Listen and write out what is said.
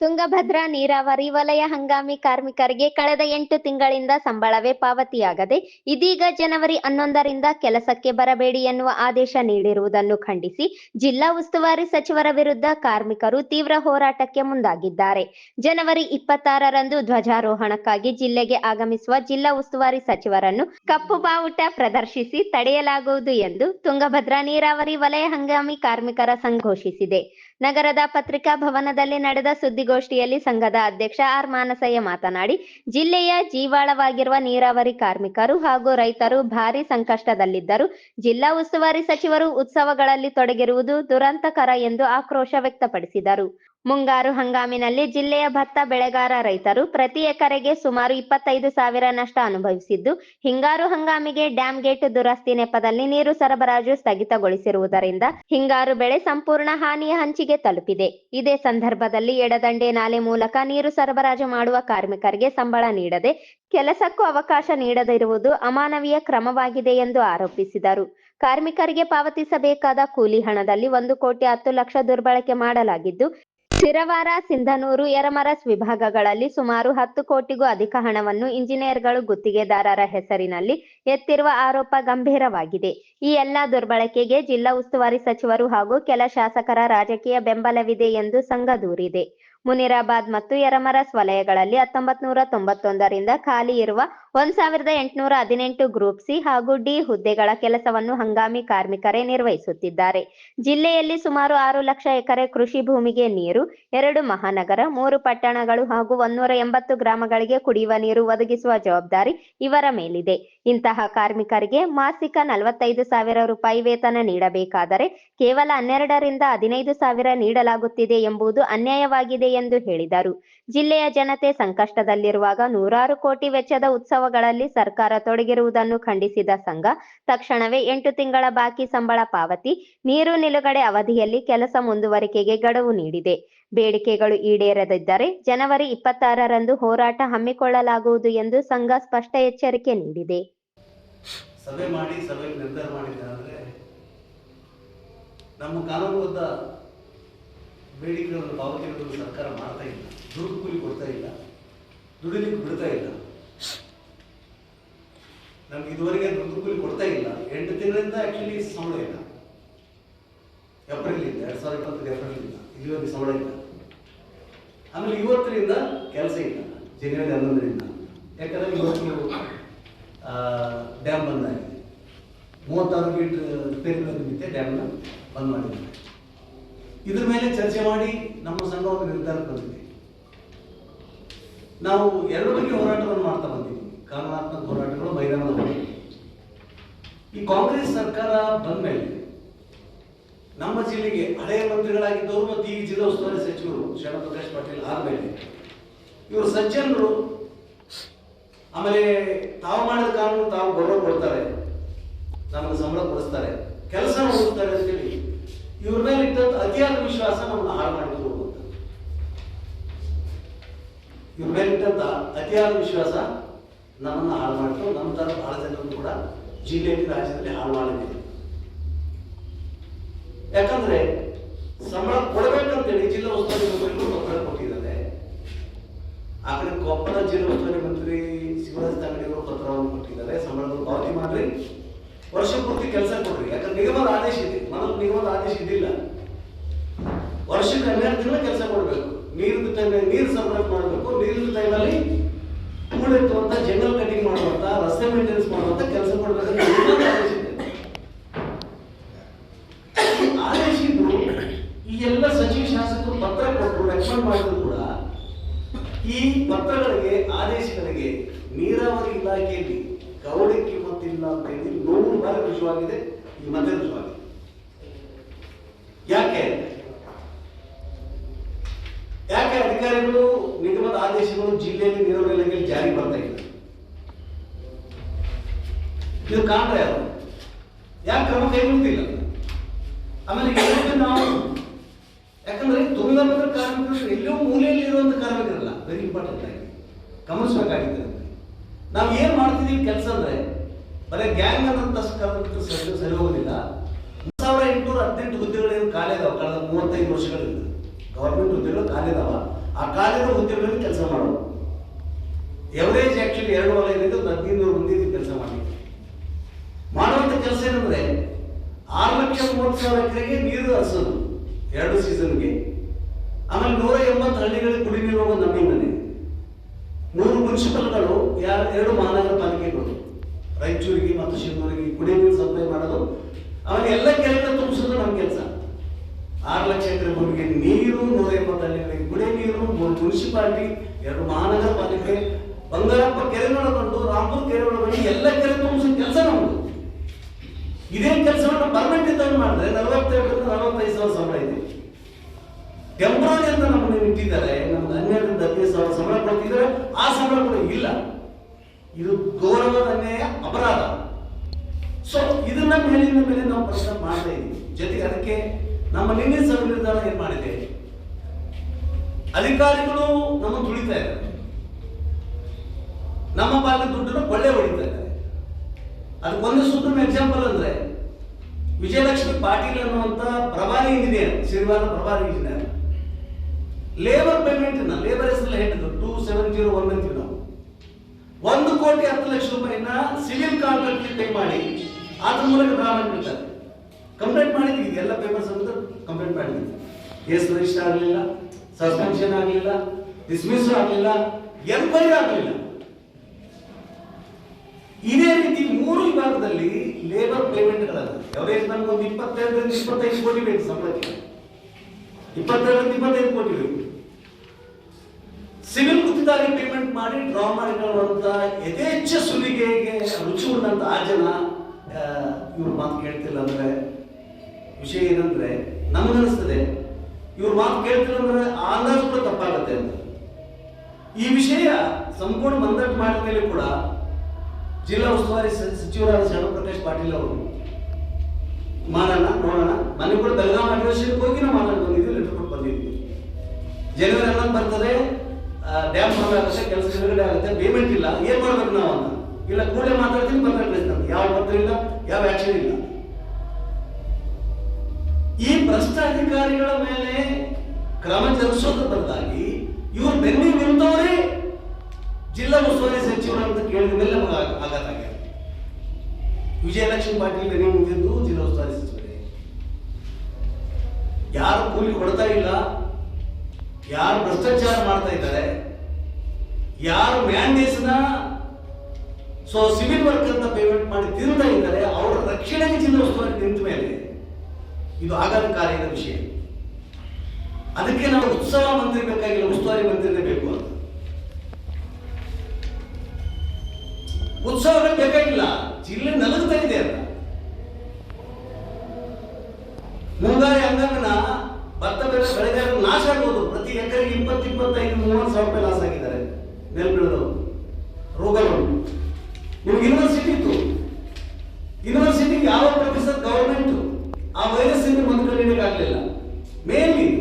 ತುಂಗಭದ್ರಾ ನೀರಾವರಿ ವಲಯ ಹಂಗಾಮಿ ಕಾರ್ಮಿಕರಿಗೆ ಕಳೆದ ಎಂಟು ತಿಂಗಳಿಂದ ಸಂಬಳವೇ ಪಾವತಿಯಾಗದೆ ಇದೀಗ ಜನವರಿ ಹನ್ನೊಂದರಿಂದ ಕೆಲಸಕ್ಕೆ ಬರಬೇಡಿ ಎನ್ನುವ ಆದೇಶ ನೀಡಿರುವುದನ್ನು ಖಂಡಿಸಿ ಜಿಲ್ಲಾ ಉಸ್ತುವಾರಿ ಸಚಿವರ ವಿರುದ್ಧ ಕಾರ್ಮಿಕರು ತೀವ್ರ ಹೋರಾಟಕ್ಕೆ ಮುಂದಾಗಿದ್ದಾರೆ. ಜನವರಿ ಇಪ್ಪತ್ತಾರರಂದು ಧ್ವಜಾರೋಹಣಕ್ಕಾಗಿ ಜಿಲ್ಲೆಗೆ ಆಗಮಿಸುವ ಜಿಲ್ಲಾ ಉಸ್ತುವಾರಿ ಸಚಿವರನ್ನು ಕಪ್ಪು ಬಾವುಟ ಪ್ರದರ್ಶಿಸಿ ತಡೆಯಲಾಗುವುದು ಎಂದು ತುಂಗಭದ್ರಾ ನೀರಾವರಿ ವಲಯ ಹಂಗಾಮಿ ಕಾರ್ಮಿಕರ ಸಂಘ ಘೋಷಿಸಿದೆ. ನಗರದ ಪತ್ರಿಕಾ ಭವನದಲ್ಲಿ ನಡೆದ ಸುದ್ದಿಗೋಷ್ಠಿಯಲ್ಲಿ ಸಂಘದ ಅಧ್ಯಕ್ಷ ಆರ್ ಮಾನಸಯ್ಯ ಮಾತನಾಡಿ, ಜಿಲ್ಲೆಯ ಜೀವಾಳವಾಗಿರುವ ನೀರಾವರಿ ಕಾರ್ಮಿಕರು ಹಾಗೂ ರೈತರು ಭಾರಿ ಸಂಕಷ್ಟದಲ್ಲಿದ್ದರು, ಜಿಲ್ಲಾ ಉಸ್ತುವಾರಿ ಸಚಿವರು ಉತ್ಸವಗಳಲ್ಲಿ ತೊಡಗಿರುವುದು ದುರಂತಕರ ಎಂದು ಆಕ್ರೋಶ ವ್ಯಕ್ತಪಡಿಸಿದರು. ಮುಂಗಾರು ಹಂಗಾಮಿನಲ್ಲಿ ಜಿಲ್ಲೆಯ ಭತ್ತ ಬೆಳೆಗಾರ ರೈತರು ಪ್ರತಿ ಎಕರೆಗೆ ಸುಮಾರು ಇಪ್ಪತ್ತೈದು ಸಾವಿರ ನಷ್ಟ ಅನುಭವಿಸಿದ್ದು, ಹಿಂಗಾರು ಹಂಗಾಮಿಗೆ ಡ್ಯಾಂ ಗೇಟ್ ದುರಸ್ತಿ ನೆಪದಲ್ಲಿ ನೀರು ಸರಬರಾಜು ಸ್ಥಗಿತಗೊಳಿಸಿರುವುದರಿಂದ ಹಿಂಗಾರು ಬೆಳೆ ಸಂಪೂರ್ಣ ಹಾನಿಯ ಹಂಚಿಗೆ ತಲುಪಿದೆ. ಇದೇ ಸಂದರ್ಭದಲ್ಲಿ ಎಡದಂಡೆ ನಾಲೆ ಮೂಲಕ ನೀರು ಸರಬರಾಜು ಮಾಡುವ ಕಾರ್ಮಿಕರಿಗೆ ಸಂಬಳ ನೀಡದೆ ಕೆಲಸಕ್ಕೂ ಅವಕಾಶ ನೀಡದಿರುವುದು ಅಮಾನವೀಯ ಕ್ರಮವಾಗಿದೆ ಎಂದು ಆರೋಪಿಸಿದರು. ಕಾರ್ಮಿಕರಿಗೆ ಪಾವತಿಸಬೇಕಾದ ಕೂಲಿ ಹಣದಲ್ಲಿ ಒಂದು ಕೋಟಿ ಹತ್ತು ಲಕ್ಷ ದುರ್ಬಳಕೆ ಮಾಡಲಾಗಿದ್ದು ಸಿರವಾರ ಸಿಂಧನೂರು, ಯರಮರಸ್ ವಿಭಾಗಗಳಲ್ಲಿ ಸುಮಾರು ಹತ್ತು ಕೋಟಿಗೂ ಅಧಿಕ ಹಣವನ್ನು ಇಂಜಿನಿಯರ್ಗಳು ಗುತ್ತಿಗೆದಾರರ ಹೆಸರಿನಲ್ಲಿ ಎತ್ತಿರುವ ಆರೋಪ ಗಂಭೀರವಾಗಿದೆ. ಈ ಎಲ್ಲಾ ದುರ್ಬಳಕೆಗೆ ಜಿಲ್ಲಾ ಉಸ್ತುವಾರಿ ಸಚಿವರು ಹಾಗೂ ಕೆಲ ಶಾಸಕರ ರಾಜಕೀಯ ಬೆಂಬಲವಿದೆ ಎಂದು ಸಂಘ ದೂರಿದೆ ಮುನಿರಾಬಾದ್ ಮತ್ತು ಯರಮರಸ್ ವಲಯಗಳಲ್ಲಿ ಹತ್ತೊಂಬತ್ ನೂರ ತೊಂಬತ್ತೊಂದರಿಂದ ಖಾಲಿ ಇರುವ ಒಂದ್ ಸಾವಿರದ ಎಂಟುನೂರ ಹದಿನೆಂಟು ಗ್ರೂಪ್ ಸಿ ಹಾಗೂ ಡಿ ಹುದ್ದೆಗಳ ಕೆಲಸವನ್ನು ಹಂಗಾಮಿ ಕಾರ್ಮಿಕರೇ ನಿರ್ವಹಿಸುತ್ತಿದ್ದಾರೆ. ಜಿಲ್ಲೆಯಲ್ಲಿ ಸುಮಾರು ಆರು ಲಕ್ಷ ಎಕರೆ ಕೃಷಿ ಭೂಮಿಗೆ ನೀರು, ಎರಡು ಮಹಾನಗರ, ಮೂರು ಪಟ್ಟಣಗಳು ಹಾಗೂ ಒಂದೂರ ಎಂಬತ್ತು ಗ್ರಾಮಗಳಿಗೆ ಕುಡಿಯುವ ನೀರು ಒದಗಿಸುವ ಜವಾಬ್ದಾರಿ ಇವರ ಮೇಲಿದೆ. ಇಂತಹ ಕಾರ್ಮಿಕರಿಗೆ ಮಾಸಿಕ ನಲವತ್ತೈದು ಸಾವಿರ ರೂಪಾಯಿ ವೇತನ ನೀಡಬೇಕಾದರೆ ಕೇವಲ ಹನ್ನೆರಡರಿಂದ ಹದಿನೈದು ಸಾವಿರ ನೀಡಲಾಗುತ್ತಿದೆ ಎಂಬುದು ಅನ್ಯಾಯವಾಗಿದೆ ಎಂದು ಹೇಳಿದರು. ಜಿಲ್ಲೆಯ ಜನತೆ ಸಂಕಷ್ಟದಲ್ಲಿರುವಾಗ ನೂರಾರು ಕೋಟಿ ವೆಚ್ಚದ ಉತ್ಸವಗಳಲ್ಲಿ ಸರ್ಕಾರ ತೊಡಗಿರುವುದನ್ನು ಖಂಡಿಸಿದ ಸಂಘ, ತಕ್ಷಣವೇ ಎಂಟು ತಿಂಗಳ ಬಾಕಿ ಸಂಬಳ ಪಾವತಿ, ನೀರು ನಿಲುಗಡೆ ಅವಧಿಯಲ್ಲಿ ಕೆಲಸ ಮುಂದುವರಿಕೆಗೆ ಗಡುವು ನೀಡಿದೆ. ಬೇಡಿಕೆಗಳು ಈಡೇರದಿದ್ದರೆ ಜನವರಿ ಇಪ್ಪತ್ತಾರರಂದು ಹೋರಾಟ ಹಮ್ಮಿಕೊಳ್ಳಲಾಗುವುದು ಎಂದು ಸಂಘ ಸ್ಪಷ್ಟ ಎಚ್ಚರಿಕೆ ನೀಡಿದೆ. ಸಭೆ ಮಾಡಿ ಸಭೆ ನಿರ್ಧಾರ ಮಾಡಿದ್ದಾರೆ ನಮ್ಮ ಕಾನೂನುಬದ್ಧ ಬೇಡಿಕೆಗಳನ್ನು ಪಾವತಿಗಳನ್ನು ಸರ್ಕಾರ ಮಾಡ್ತಾ ಇಲ್ಲ. ದುಡ್ಡು ಕೂಲಿ ಕೊಡ್ತಾ ಇಲ್ಲ. ದುಡಿಲಿಕ್ಕೆ ಬಿಡ್ತಾ ಇಲ್ಲ. ನಮ್ಗೆ ಇದುವರೆಗೆ ದುಡ್ಡು ಕೂಲಿ ಕೊಡ್ತಾ ಇಲ್ಲ. ಎಂಟು ತಿಂಗಳಿಂದ ಆಕ್ಚುಲಿ ಸಂಬಳ ಇಲ್ಲ. ಏಪ್ರಿಲ್ ಇಂದ ಎರಡ್ ಸಾವಿರದ ಏಪ್ರಿಲ್ ಇಂದ ಇಲ್ಲಿವರೆಗೆ ಸಂಬಳ ಇಲ್ಲ. ಆಮೇಲೆ ಇವತ್ತರಿಂದ ಕೆಲಸ ಇಲ್ಲ. ಜನವರಿ ಹನ್ನೊಂದರಿಂದ. ಯಾಕಂದ್ರೆ ಇವತ್ತು ಡ್ಯಾಮ್ ಬಂದಾಗಿದೆ ಮೂವತ್ತಾರು ಫೀಟ್ ರಿಪೇರಿಗಳ ಡ್ಯಾಮ್ನ ಬಂದ್ ಮಾಡಿದ್ದಾರೆ. ಇದ್ರ ಮೇಲೆ ಚರ್ಚೆ ಮಾಡಿ ನಮ್ಮ ಸಂಘ ಒಂದು ನಿರ್ಧಾರಕ್ಕೆ ನಾವು ಎರಡು ಬಗ್ಗೆ ಹೋರಾಟವನ್ನು ಮಾಡ್ತಾ ಬಂದಿದ್ದೀವಿ ಕಾನೂನಾತ್ಮಕ ಹೋರಾಟಗಳು, ಮೈದಾನದ ಹೋರಾಟ ಈ ಕಾಂಗ್ರೆಸ್ ಸರ್ಕಾರ ಬಂದ ಮೇಲೆ ನಮ್ಮ ಜಿಲ್ಲೆಗೆ ಹಳೆಯ ಮಂತ್ರಿಗಳಾಗಿದ್ದವರು ಮತ್ತು ಈ ಜಿಲ್ಲಾ ಉಸ್ತುವಾರಿ ಸಚಿವರು ಶರಣ ಪ್ರಕಾಶ್ ಪಾಟೀಲ್ ಆದ್ಮೇಲೆ ಇವರು ಸಜ್ಜನರು. ಆಮೇಲೆ ತಾವು ಮಾಡಿದ ಕಾನೂನು ತಾವು ಗೌರವ ಕೊಡ್ತಾರೆ. ನಮಗೆ ಸಂಬಳ ಕೊಡಿಸ್ತಾರೆ. ಕೆಲಸ ಮಾಡುತ್ತಾರೆ ಅಂತೇಳಿ ಇವ್ರ ಮೇಲೆ ಇಟ್ಟಂತ ಅತಿಯಾದ ವಿಶ್ವಾಸ ನಮ್ಮನ್ನ ಹಾಳು ಮಾಡಿದ್ರು ಅಂತ ಇವ್ರ ಮೇಲೆ ಇಟ್ಟಂತ ಅತಿಯಾದ ವಿಶ್ವಾಸ ನಮ್ಮನ್ನು ಹಾಳು ಮಾಡಿದ್ರು ನಮ್ಮ ತರ ಬಹಳ ಜನರು ಕೂಡ ಜಿಲ್ಲೆಯಲ್ಲಿ ರಾಜ್ಯದಲ್ಲಿ ಹಾಳು ಮಾಡಿದ್ದೀವಿ ಯಾಕಂದ್ರೆ ಸಂಬಳ ಕೊಡಬೇಕಂತೇಳಿ ಜಿಲ್ಲಾ ಉಸ್ತುವಾರಿ ಮಂತ್ರಿಗಳು ಒತ್ತಡ ಕೊಟ್ಟಿದ್ದಾರೆ. ಆ ಕಡೆ ಕೊಪ್ಪಳ ಜಿಲ್ಲಾ ಉಸ್ತುವಾರಿ ಮಂತ್ರಿ ಶಿವರಾಜ್ ತಂಗಡಿ ಅವರು ಪತ್ರವನ್ನು ಕೊಟ್ಟಿದ್ದಾರೆ. ಸಂಬಳದ ಪಾವತಿ ಮಾಡ್ರಿ. ವರ್ಷ ಪೂರ್ತಿ ಕೆಲಸ ಕೊಡ್ರಿ. ಯಾಕಂದ್ರೆ ನಿಗಮದ ಆದೇಶ ಇದೆ. ಮೊದಲು ನಿಗಮದ ಆದೇಶ ಇದಿಲ್ಲ ವರ್ಷದ ಹನ್ನೆರಡು ತಿಂಗಳ ಕೆಲಸ ಕೊಡಬೇಕು. ನೀರಿನ ಟೈಮ್ ನೀರು ಸಂಬಳ ಮಾಡಬೇಕು. ನೀರಿನ ಟೈಮಲ್ಲಿ ಕೂಡೆತ್ತುವಂತ ಜಂಗಲ್ ಕಟಿಂಗ್ ಮಾಡುವಂತ, ರಸ್ತೆ ಮೇಂಟೆನೆನ್ಸ್ ಮಾಡುವಂತ ಕೆಲಸ ಮಾಡಬೇಕಂತ ನಿಗಮದ ಆದೇಶ ಇದೆ. ಈ ಎಲ್ಲ ಸಚಿವ ಶಾಸಕರು ಪತ್ರ ಕೊಟ್ಟರು ರೆಕಮೆಂಡ್ ಮಾಡಿದ್ರು ಕೂಡ ಈ ಪತ್ರಗಳಿಗೆ, ಆದೇಶಗಳಿಗೆ ನೀರಾವರಿ ಇಲಾಖೆಯಲ್ಲಿ ಗೌಡಕ್ಕೆ ಗೊತ್ತಿಲ್ಲ ಅಂತ ಹೇಳಿ ನೂರು ಬಾರಿ ರುಜುವಾಗಿದೆ, ಈ ಮತ್ತೆ ರುಜುವಾಗಿದೆ. ಯಾಕೆ? ಯಾಕೆ ಅಧಿಕಾರಿಗಳು ನಿಗಮದ ಆದೇಶಗಳು ಜಿಲ್ಲೆಯಲ್ಲಿ ನೀರಾವರಿ ಇಲಾಖೆಯಲ್ಲಿ ಜಾರಿ ಬರ್ತಾ ಇಲ್ಲ? ಇದು ಕಾರಣ ಯಾರು ಯಾಕೆ ಕ್ರಮ ಕೈಗೊಳ್ತಿಲ್ಲ ಆಮೇಲೆ ಎಲ್ಲರಿಗೂ ನಾವು ಯಾಕಂದ್ರೆ ತುಂಗಭದ್ರ ಕಾರ್ಮಿಕರು ಎಲ್ಲೋ ಮೂಲೆಯಲ್ಲಿ ಇರುವಂತ ಕಾರ್ಮಿಕರಲ್ಲ ವೆರಿ ಇಂಪಾರ್ಟೆಂಟ್ ಆಗಿ. ಗಮನಿಸಬೇಕಾಗಿದೆ ನಾವು ಏನ್ ಮಾಡ್ತಿದೀವಿ ಕೆಲಸ ಅಂದ್ರೆ, ಬರೀ ಗ್ಯಾಂಗ್ ಅನ್ನಂತ ಕಾರ್ಮಿಕರು ಸರಿ ಸರಿ ಹೋಗೋದಿಲ್ಲ. ಸಾವಿರ ಎಂಟುನೂರ ಹದಿನೆಂಟು ಹುದ್ದೆಗಳೇನು ಖಾಲಿ ಅದಾವೆ ಕಳೆದ ಮೂವತ್ತೈದು ವರ್ಷಗಳಿಂದ. ಗವರ್ಮೆಂಟ್ ಹುದ್ದೆಗಳು ಖಾಲಿ ಇದಾವ ಆ ಖಾಲಿರೋ ಹುದ್ದೆಗಳಲ್ಲಿ ಕೆಲಸ ಮಾಡೋದು ಎವರೇಜ್ ಆಕ್ಚುಲಿ ಎರಡು ಒಂದು ಹದಿನೈದು ಮಂದಿ ಕೆಲಸ ಮಾಡಿ. ಮಾಡುವಂತ ಕೆಲಸ ಏನಂದ್ರೆ, ಆರು ಲಕ್ಷ ಮೂವತ್ತು ಸಾವಿರ ಎಕರೆಗೆ ನೀರು ಹರಿಸೋದು ಎರಡು ಸೀಸನ್ಗೆ ಆಮೇಲೆ ನೂರ ಎಂಬತ್ತು ಹಳ್ಳಿಗಳಿಗೆ ಕುಡಿ ನೀರು ಹೋಗೋದು ನಮ್ಮಿಂದನೇ ಮೂರು ಮುನ್ಸಿಪಲ್ಗಳು ಯಾರು ಎರಡು ಮಹಾನಗರ ಪಾಲಿಕೆಗಳು ರಾಯಚೂರಿಗೆ ಮತ್ತು ಶಿವಮೊಗ್ಗರಿಗೆ ಕುಡಿ ನೀರು ಸಪ್ಲೈ ಮಾಡೋದು. ಆಮೇಲೆ ಎಲ್ಲ ಕೆರೆಗಳ ತುಂಬಿಸೋದು ನಮ್ಮ ಕೆಲಸ. ಆರು ಲಕ್ಷ ಎಕರೆ ನೀರು ನೂರ ಎಪ್ಪತ್ತಲ್ಲಿ ಗುಡಿ ನೀರು ಮೂರು ಮುನ್ಸಿಪಾಲಿಟಿ, ಎರಡು ಮಹಾನಗರ ಪಾಲಿಕೆ, ಬಂಗಾರಪ್ಪ ಕೆರೆ ಒಳಗೊಂಡು ರಾಮಪುರ ಕೆರೆ ಒಳಗೊಂಡು ಎಲ್ಲ ಕೆರೆ ತುಂಬಿಸೋ ಕೆಲಸ ನಮ್ದು. ಇದೇ ಕೆಲಸವನ್ನು ಪರ್ಮನೆಂಟ್ ಇದ್ದಾಗ ಮಾಡಿದ್ರೆ ನಲವತ್ತೆರಡರಿಂದ ನಲವತ್ತೈದು ಸಾವಿರ ಸಂಬಳ ಇದೆ. ಟೆಂಪ್ರರಿ ಅಂತ ನಮ್ಮನ್ನು ಇಟ್ಟಿದ್ದಾರೆ ನಮ್ಗೆ ಹನ್ನೆರಡರಿಂದ ಹದಿನೈದು ಸಾವಿರ ಸಂಬಳ ಕೊಡ್ತಿದ್ದಾರೆ, ಆ ಸಂಬಳ ಕೂಡ ಇಲ್ಲ. ಇದು ಗೌರವದ ಅನ್ಯಾಯ, ಅಪರಾಧ. ಸೊ ಇದನ್ನ ಮೇಲಿನ ಮೇಲೆ ನಾವು ಪ್ರಶ್ನೆ ಮಾಡ್ತಾ ಇದ್ದೀವಿ ಜೊತೆಗೆ ಅದಕ್ಕೆ ನಮ್ಮ ನಿನ್ನೆ ನಿರ್ಧಾರ ಏನ್ ಮಾಡಿದೆ? ಅಧಿಕಾರಿಗಳು ನಮ್ಮ ತುಳಿತಾ ನಮ್ಮ ಪಾಲಿನ ದುಡ್ಡನ್ನು ಕೊಳ್ಳೆ ಹೊಡಿತಾ ಇದ್ದಾರೆ. ಅದಕ್ಕೊಂದು ಸೂತ್ರ ಎಕ್ಸಾಂಪಲ್ ಅಂದ್ರೆ, ವಿಜಯಲಕ್ಷ್ಮಿ ಪಾಟೀಲ್ ಅನ್ನುವಂತ ಪ್ರಭಾರಿ ಇಂಜಿನಿಯರ್ ಶ್ರೀವಾರ ಪ್ರಭಾರಿ ಇಂಜಿನಿಯರ್ ಲೇಬರ್ ಪೇಮೆಂಟ್ ಲೇಬರ್ ಹೆಸರಲ್ಲಿ ಹೇಳಿದ್ರು ಟೂ ಸೆವೆನ್ ಜೀರೋ ಒನ್ ಅಂತೀವಿ ಒಂದು ಕೋಟಿ ಹತ್ತು ಲಕ್ಷ ರೂಪಾಯಿನ ಸಿವಿಲ್ ಕಾಂಟ್ರಾಕ್ಟ್ ಪೇ ಮಾಡಿ, ಅದ್ರ ಮೂಲಕ ಡ್ರಾ ಕಂಪ್ಲೇಂಟ್ ಮಾಡಿದ್ವಿ ಎಲ್ಲ ಪೇಪರ್ಸ್ ಅಂತ ಕಂಪ್ಲೇಂಟ್ ಮಾಡಿದ್ವಿ. ಕೇಸ್ ರಿಜಿಸ್ಟರ್ ಆಗಲಿಲ್ಲ ಸಸ್ಪೆನ್ಷನ್ ಆಗಲಿಲ್ಲ ಡಿಸ್ಮಿಸ್ ಆಗಲಿಲ್ಲ ಎನ್ಕ್ವೈರಿ ಆಗಲಿಲ್ಲ. ಇದೇ ರೀತಿ ಮೂರು ವಿಭಾಗದಲ್ಲಿ ಲೇಬರ್ ಪೇಮೆಂಟ್ ಎವರೇಜ್ ನಮ್ಗೆ ಒಂದು ಇಪ್ಪತ್ತೆರಡರಿಂದ ಇಪ್ಪತ್ತೈದು ಕೋಟಿ ಬೇಕು ಸಂಬಳಕ್ಕೆ. ಇಪ್ಪತ್ತೆರಡರಿಂದ ಇಪ್ಪತ್ತೈದು ಕೋಟಿ ಬೇಕು. ಸಿವಿಲ್ ಗುತ್ತಿದಾರಿ ಪೇಮೆಂಟ್ ಮಾಡಿ ಡ್ರಾ ಮಾಡಿಕೊಳ್ಳುವಂತ ಯಥೇಚ್ಛ ಸುಲಿಗೆಗೆ ರುಚಿ ಉಂಡಂತ ಆ ಜನ ಇವ್ರ ಮಾತು ಕೇಳ್ತಿಲ್ಲ ಅಂದ್ರೆ ವಿಷಯ ಏನಂದ್ರೆ ನಮಗನಿಸ್ತದೆ ಇವ್ರ ಮಾತು ಕೇಳ್ತಿಲ್ಲ ಅಂದ್ರೆ ಅಂದಾಜು ಕೂಡ ತಪ್ಪಾಗತ್ತೆ ಅಂತ. ಈ ವಿಷಯ ಸಂಪೂರ್ಣ ಮಂದಟ್ಟು ಮಾಡಿದ ಮೇಲೆ ಕೂಡ ಜಿಲ್ಲಾ ಉಸ್ತುವಾರಿ ಸಚಿವರಾದ ಸಚಿವರಾದ ಶರಣಪ್ರಕಾಶ್ ಪಾಟೀಲ್ ಅವರು ಮಾಡೋಣ ನೋಡೋಣ, ಮನೆ ಕೂಡ ಬೆಳಗಾವಿ ಅಧಿವೇಶನಕ್ಕೆ ಹೋಗಿ ನಾವು ಮಾತಾಡಿ ಬಂದಿದ್ವಿ ಲೆಟರ್ ಕೊಟ್ಟು ಬಂದಿದ್ವಿ. ಜನವರಿ ಹನ್ನೊಂದು ಬರ್ತದೆ ಡ್ಯಾಮ್ ಆಗುತ್ತೆ, ಕೆಲಸ ಬಿಡುಗಡೆ ಆಗುತ್ತೆ ಪೇಮೆಂಟ್ ಇಲ್ಲ, ಏನ್ ಮಾಡ್ಬೇಕು ನಾವು ಅಂತ ಇಲ್ಲ ಕೂಡಲೇ ಮಾತಾಡ್ತೀನಿ ಪತ್ರ ಯಾವ ಪತ್ರ ಇಲ್ಲ ಯಾವ ಆಕ್ಷನ್ ಇಲ್ಲ. ಈ ಭ್ರಷ್ಟ ಅಧಿಕಾರಿಗಳ ಮೇಲೆ ಕ್ರಮ ಜರುಗಿಸೋದ್ರ ಬದಲಾಗಿ ಇವರು ಬೆನ್ನಿ ನಿಂತವರೇ ಜಿಲ್ಲಾ ಉಸ್ತುವಾರಿ ಸಚಿವರು ಅಂತ ಕೇಳಿದ ಮೇಲೆ ನಮಗೆ ವಿಜಯಲಕ್ಷ್ಮಿ ಪಾಟೀಲ್ ಬೆನ್ನಿ ನಿಂತಿದ್ದು ಜಿಲ್ಲಾ ಉಸ್ತುವಾರಿ ಸಚಿವರೇ. ಯಾರು ಕೂಲಿ ಕೊಡ್ತಾ ಇಲ್ಲ, ಯಾರು ಭ್ರಷ್ಟಾಚಾರ ಮಾಡ್ತಾ ಇದ್ದಾರೆ, ಯಾರು ಮ್ಯಾಂಡೇಸ್ನ ಸೊ ಸಿವಿಲ್ ವರ್ಕ್ ಅಂತ ಪೇಮೆಂಟ್ ಮಾಡಿ ತಿಂತಾ ಇದ್ದಾರೆ, ಅವರ ರಕ್ಷಣೆಗೆ ಜಿಲ್ಲಾ ಉಸ್ತುವಾರಿ ನಿಂತ ಮೇಲೆ ಇದು ಆಘಾತಕಾರಿಯಾದ ವಿಷಯ. ಅದಕ್ಕೆ ನಾವು ಉತ್ಸವ ಮಂದಿರ ಬೇಕಾಗಿಲ್ಲ ಉಸ್ತುವಾರಿ ಮಂತ್ರಿನೇ ಬೇಕು ಅಂತ ಉತ್ಸವ ಬೇಕಾಗಿಲ್ಲ. ಜಿಲ್ಲೆ ನಲಗ್ತಾ ಇದೆ ಅಂತ. ಮುಂಗಾರಿ ಹಂಗಾಮಿನ ಭತ್ತ ಬೆಳೆ ಬೆಳೆಗಾರರು ನಾಶ ಆಗ್ಬೋದು ಪ್ರತಿ ಎಕರೆಗೆ ಇಪ್ಪತ್ತು, ಇಪ್ಪತ್ತೈದು, ಮೂವತ್ತು ಸಾವಿರ ರೂಪಾಯಿ ಲಾಸ್ ಆಗಿದ್ದಾರೆ. ನೆಲ್ ರೋಗಗಳು. ನಿಮ್ಗೆ ಇನ್ನೊಂದು Mainly,